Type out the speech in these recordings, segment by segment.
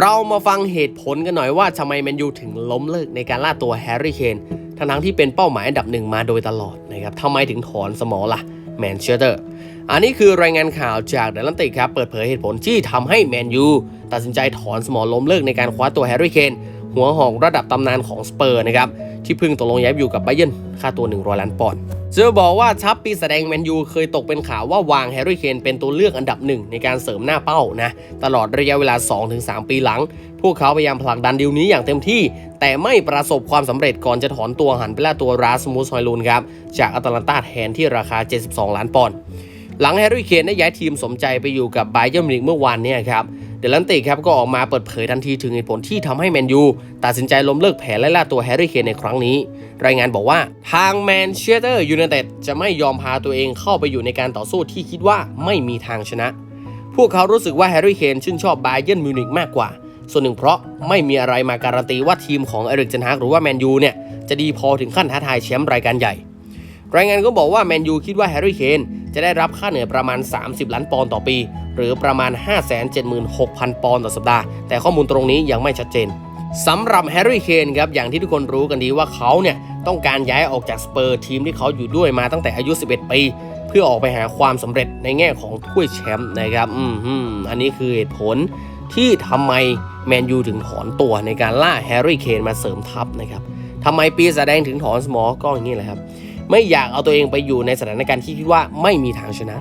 เรามาฟังเหตุผลกันหน่อยว่าทำไมแมนยูถึงล้มเลิกในการล่าตัวแฮร์รี่เคนทั้งทั้งที่เป็นเป้าหมายอันดับหนึ่งมาโดยตลอดนะครับทำไมถึงถอนสมอล่ะแมนเชสเตอร์ อันนี้คือรายงานข่าวจากเดลันติครับ เปิดเผยเหตุผลที่ทำให้แมนยูตัดสินใจถอนสมอล้มเลิกในการคว้าตัวแฮร์รี่เคนหัวหอกระดับตำนานของสเปอร์นะครับที่เพิ่งตกลงย้ายอยู่กับไบเยร์นค่าตัว 100 ล้านปอนด์ จะบอกว่าทัพปีแสดงแมนยูเคยตกเป็นข่าวว่าวางแฮร์รี่เคนเป็นตัวเลือกอันดับหนึ่งในการเสริมหน้าเป้านะ ตลอดระยะเวลา 2-3 ปีหลัง พวกเขาพยายามผลักดันดีลนี้อย่างเต็มที่ แต่ไม่ประสบความสำเร็จก่อนจะถอนตัวหันไปล่าตัวราสมูสฮอยลูนครับ จากอัตแลนตาแทนที่ราคา 72 ล้านปอนด์ หลังแฮร์รี่เคนได้ย้ายทีมสมใจไปอยู่กับไบเยอร์มิวนิกเมื่อวานเนี่ยครับเดลันติครับก็ออกมาเปิดเผยทันทีถึงเหตุผลที่ทำให้แมนยูตัดสินใจล้มเลิกแผนไล่ล่าตัวแฮร์รี่เคนในครั้งนี้ รายงานบอกว่าทางแมนเชสเตอร์ยูไนเต็ดจะไม่ยอมพาตัวเองเข้าไปอยู่ในการต่อสู้ที่คิดว่าไม่มีทางชนะ พวกเขารู้สึกว่าแฮร์รี่เคนชื่นชอบไบเยอร์มิวนิกมากกว่า ส่วนหนึ่งเพราะไม่มีอะไรมาการันตีว่าทีมของเอริกเจนฮากหรือว่าแมนยูเนี่ยจะดีพอถึงขั้นท้าทายแชมป์รายการใหญ่ รายงานก็บอกว่าแมนยูคิดว่าแฮร์รี่เคนจะได้รับค่าเหนื่อยประมาณ 30 ล้านปอนด์ต่อปี หรือประมาณ 576,000 ปอนด์ต่อสัปดาห์ แต่ข้อมูลตรงนี้ยังไม่ชัดเจนสำหรับแฮร์รี่เคนครับอย่างที่ทุกคนรู้กันดีว่าเขาเนี่ยต้องการย้ายออกจากสเปอร์ทีมที่เขาอยู่ด้วยมาตั้งแต่อายุ 11 ปี เพื่อออกไปหาความสำเร็จในแง่ของถ้วยแชมป์นะครับอืมอันนี้คือเหตุผลที่ทำไมแมนยูถึงถอนตัวในการล่าแฮร์รี่เคนมาเสริมทัพนะครับทำไมปีศาจแดงถึงถอนสมอก็อย่างนี้แหละครับ ไม่อยากเอาตัวเองไปอยู่ในสถานการณ์ที่คิดว่าไม่มีทางชนะ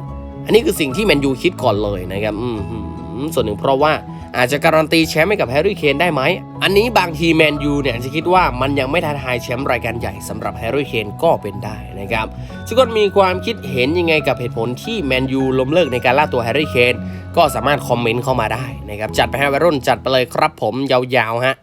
อันนี้คือสิ่งที่แมนยูคิดก่อนเลยนะครับส่วนหนึ่งเพราะว่าอาจจะการันตีแชมป์ให้กับแฮร์รี่เคนได้ไหม อันนี้บางทีแมนยูเนี่ยอาจจะคิดว่ามันยังไม่ท้าทายแชมป์รายการใหญ่สำหรับแฮร์รี่เคนก็เป็นได้นะครับทุกคนมีความคิดเห็นยังไงกับเหตุผลที่แมนยูล้มเลิกในการล่าตัวแฮร์รี่เคนก็สามารถคอมเมนต์เข้ามาได้นะครับจัดไปให้วัยรุ่นจัดไปเลยครับผมยาวๆฮะ